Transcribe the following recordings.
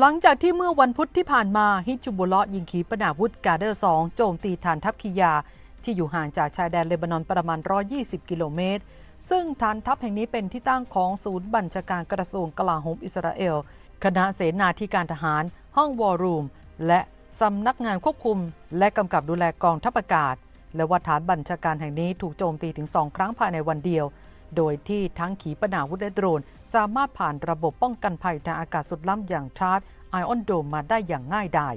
หลังจากที่เมื่อวันพุธที่ผ่านมาฮิจจุบุลเลาะยิงขีปนาวุธกาเดอร์2โจมตีฐานทัพคิยา ที่อยู่ห่างจากชายแดนเลบานอนประมาณ 120 กิโลเมตร ซึ่งฐานทัพแห่งนี้เป็นที่ตั้งของศูนย์บัญชาการกระทรวงกลาโหมอิสราเอล คณะเสนาธิการทหาร ห้องวอร์รูม และสำนักงานควบคุม และกำกับดูแลกองทัพอากาศ และว่าฐานบัญชาการแห่งนี้ถูกโจมตีถึงสองครั้งภายในวันเดียว โดยที่ทั้งขีปนาวุธและโดรน สามารถผ่านระบบป้องกันภัยทางอากาศสุดล้ำอย่างชาร์จไอออนโดมมาได้อย่างง่ายดาย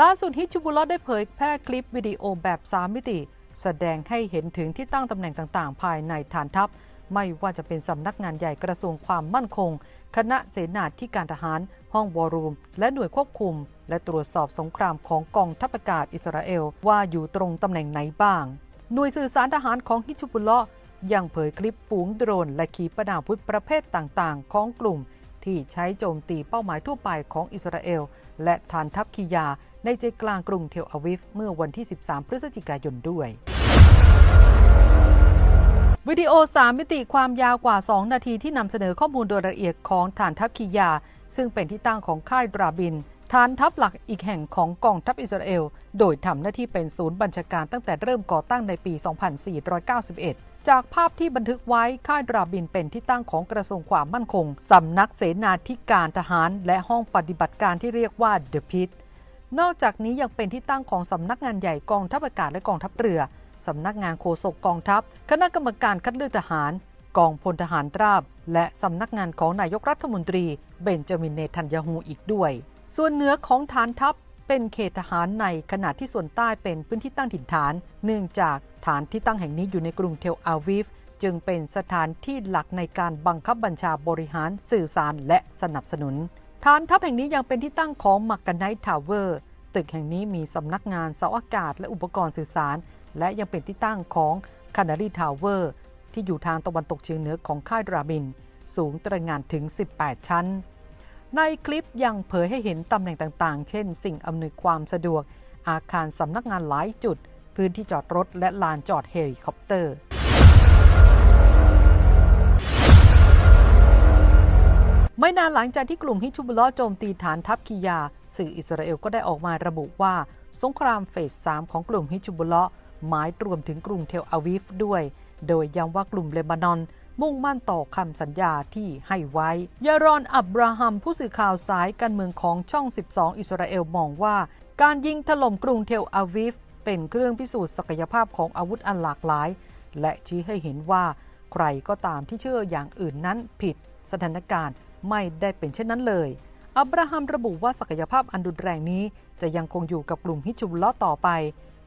ล่าสุดฮิจูบุลลอได้เผยแพร่คลิปวิดีโอแบบ 3 มิติ แสดงให้เห็นถึงที่ตั้งตำแหน่งต่างๆ ภายในฐานทัพ ไม่ว่าจะเป็นสำนักงานใหญ่กระทรวงความมั่นคง คณะเสนาธิการทหาร ห้องวอรูม และหน่วยควบคุม และตรวจสอบสงครามของกองทัพอากาศอิสราเอล ว่าอยู่ตรงตำแหน่งไหนบ้าง หน่วยสื่อสารทหารของฮิจูบุลลอ ยังเผยคลิปฝูงโดรน และขีปนาวุธประเภทต่างๆ ของกลุ่ม ที่ใช้โจมตีเป้าหมายทั่วไปของอิสราเอล และฐานทัพคิยา ในใจกลางกรุงเทลอาวิฟเมื่อวันที่ 13 พฤศจิกายนด้วยวิดีโอ 3 มิติความยาวกว่า 2 นาทีที่นำเสนอข้อมูลโดยละเอียดของฐานทัพคิยา ซึ่งเป็นที่ตั้งของค่ายดราบิน ฐานทัพหลักอีกแห่งของกองทัพอิสราเอล โดยทำหน้าที่เป็นศูนย์บัญชาการตั้งแต่เริ่มก่อตั้งในปี 2491 จากภาพที่บันทึกไว้ค่ายดราบินเป็นที่ตั้งของกระทรวงความมั่นคง สำนักเสนาธิการทหาร และห้องปฏิบัติการที่เรียกว่า The Pit นอกจากนี้ยังเป็นที่ตั้งของสำนักงานใหญ่กองทัพอากาศและกองทัพเรือ สำนักงานโฆษกกองทัพ คณะกรรมการคัดเลือกทหาร กองพลทหารราบ และสำนักงานของนายกรัฐมนตรี เบนจามินเนทันยาฮูอีกด้วย ส่วนเหนือของฐานทัพเป็นเขตทหารในขณะที่ส่วนใต้เป็นพื้นที่ตั้งถิ่นฐาน เนื่องจากฐานที่ตั้งแห่งนี้อยู่ในกรุงเทลอาวิฟ จึงเป็นสถานที่หลักในการบังคับบัญชาบริหารสื่อสารและสนับสนุน ฐานทัพแห่งนี้ยังเป็นที่ตั้งของมักกะไนท์ทาวเวอร์ตึกแห่งนี้มีสำนักงานเสาอากาศและอุปกรณ์สื่อสาร และยังเป็นที่ตั้งของคานารีทาวเวอร์ที่อยู่ทางตะวันตกเฉียงเหนือของค่ายดราบิน สูงตระหงานถึง 18 ชั้น ในคลิปยังเผยให้เห็นตำแหน่งต่างๆ เช่น สิ่งอำนวยความสะดวก อาคารสำนักงานหลายจุด พื้นที่จอดรถและลานจอดเฮลิคอปเตอร์ไม่นานหลังจากที่กลุ่มฮิชุบุลลอโจมตีฐานทัพคิยา สื่ออิสราเอลก็ได้ออกมาระบุว่า สงครามเฟส 3 ของกลุ่มฮิชุบุลลอหมายรวมถึงกรุงเทลอาวิฟด้วย โดยย้ำว่ากลุ่มเลบานอน มุ่งมั่นต่อคำสัญญาที่ให้ไว้ ยารอนอับราฮัมผู้สื่อข่าวสายการเมืองของช่อง 12 อิสราเอลมองว่า การยิงถล่มกรุงเทลอาวิฟเป็นเครื่องพิสูจน์ศักยภาพของอาวุธอันหลากหลาย และชี้ให้เห็นว่า ใครก็ตามที่เชื่ออย่างอื่นนั้นผิด สถานการณ์ไม่ได้เป็นเช่นนั้นเลย อับราฮัมระบุว่าศักยภาพอันดุนแรงนี้ จะยังคงอยู่กับกลุ่มฮิจุบุลลาะห์ต่อไป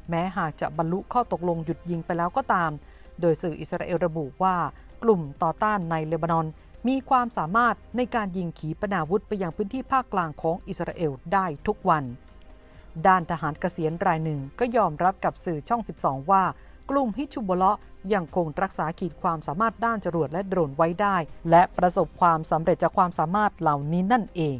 แม้หากจะบรรลุข้อตกลงหยุดยิงไปแล้วก็ตาม โดยสื่ออิสราเอลระบุว่ากลุ่มต่อต้านในเลบานอน มีความสามารถในการยิงขีปนาวุธไปยังพื้นที่ภาคกลางของอิสราเอลได้ทุกวัน ด้านทหารเกษียณรายหนึ่งก็ยอมรับกับสื่อช่อง 12 ว่า กลุ่มฮิชุบเลาะห์ยังคงรักษาขีดความสามารถด้านจรวดและโดรนไว้ได้ และประสบความสำเร็จจากความสามารถเหล่านี้นั่นเอง